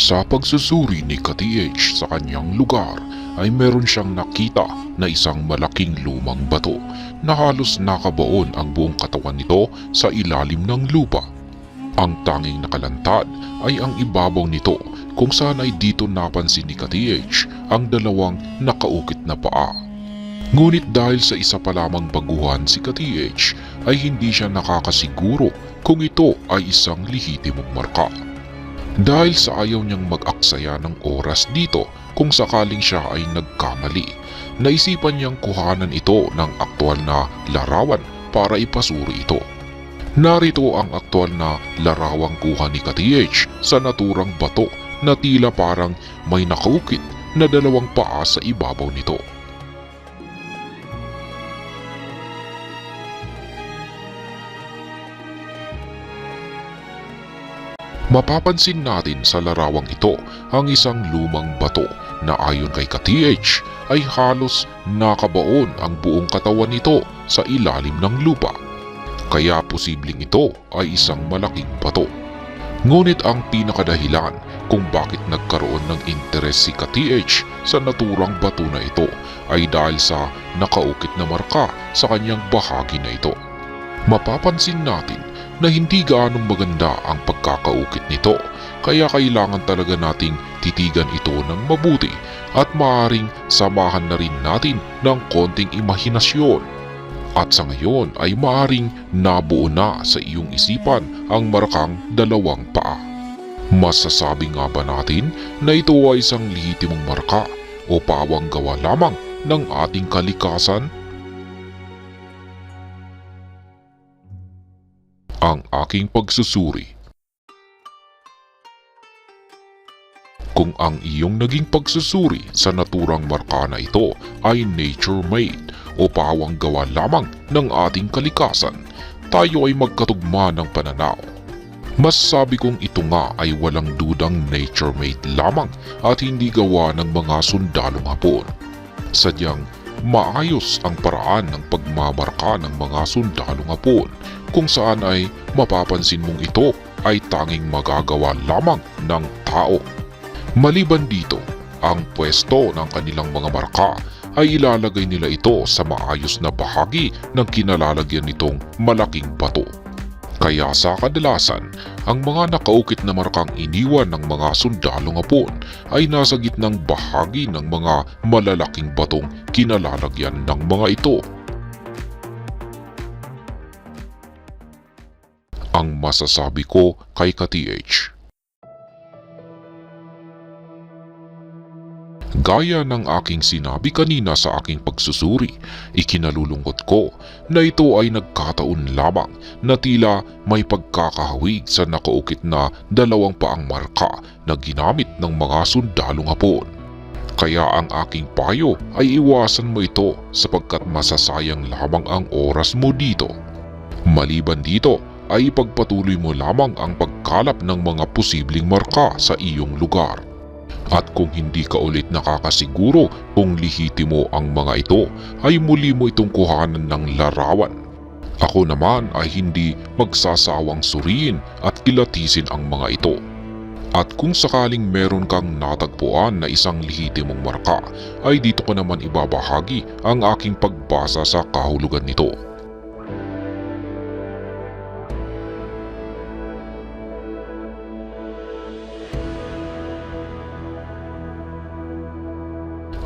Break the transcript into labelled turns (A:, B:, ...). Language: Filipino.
A: Sa pagsusuri ni KTH sa kanyang lugar ay meron siyang nakita na isang malaking lumang bato na halos nakabaon ang buong katawan nito sa ilalim ng lupa. Ang tanging nakalantad ay ang ibabaw nito kung saan ay dito napansin ni KTH ang dalawang nakaukit na paa. Ngunit dahil sa isa pa lamang baguhan si KTH ay hindi siya nakakasiguro kung ito ay isang lehitimong marka. Dahil sa ayaw niyang mag-aksaya ng oras dito kung sakaling siya ay nagkamali, naisipan niyang kuhanan ito ng aktwal na larawan para ipasuri ito. Narito ang aktwal na larawang kuha ni KTH sa naturang bato na tila parang may nakaukit na dalawang paa sa ibabaw nito. Mapapansin natin sa larawang ito ang isang lumang bato na ayon kay KTH ay halos nakabaon ang buong katawan nito sa ilalim ng lupa. Kaya posibleng ito ay isang malaking bato. Ngunit ang pinakadahilan kung bakit nagkaroon ng interes si KTH sa naturang bato na ito ay dahil sa nakaukit na marka sa kanyang bahagi na ito. Mapapansin natin na hindi gaanong maganda ang pagkakaukit nito kaya kailangan talaga nating titigan ito ng mabuti at maaring samahan na rin natin ng konting imahinasyon. At sa ngayon ay maaring nabuo na sa iyong isipan ang marakang dalawang paa. Masasabi nga ba natin na ito ay isang lehitimong marka o pawang gawa lamang ng ating kalikasan? Ang aking pagsusuri. Kung ang iyong naging pagsusuri sa naturang marka na ito ay nature-made o pawang gawa lamang ng ating kalikasan, tayo ay magkatugma ng pananaw. Mas sabi kong ito nga ay walang dudang nature-made lamang at hindi gawa ng mga sundalong hapon. Sadyang maayos ang paraan ng pagmamarka ng mga sundalong hapon kung saan ay mapapansin mong ito ay tanging magagawa lamang ng tao. Maliban dito, ang pwesto ng kanilang mga marka ay ilalagay nila ito sa maayos na bahagi ng kinalalagyan nitong malaking bato. Kaya sa kadalasan, ang mga nakaukit na markang iniwan ng mga sundalong hapon ay nasa gitnang bahagi ng mga malalaking batong kinalalagyan ng mga ito. Ang masasabi ko kay ka-TH. Gaya ng aking sinabi kanina sa aking pagsusuri, ikinalulungkot ko na ito ay nagkataon lamang na tila may pagkakahawig sa nakaukit na dalawang paang marka na ginamit ng mga sundalong hapon. Kaya ang aking payo ay iwasan mo ito sapagkat masasayang lamang ang oras mo dito. Maliban dito ay ipagpatuloy mo lamang ang pagkalap ng mga posibleng marka sa iyong lugar. At kung hindi ka ulit nakakasiguro kung lihitimo ang mga ito, ay muli mo itong kuhanan ng larawan. Ako naman ay hindi magsasawang suriin at kilatisin ang mga ito. At kung sakaling meron kang natagpuan na isang lehitimong marka, ay dito ko naman ibabahagi ang aking pagbasa sa kahulugan nito.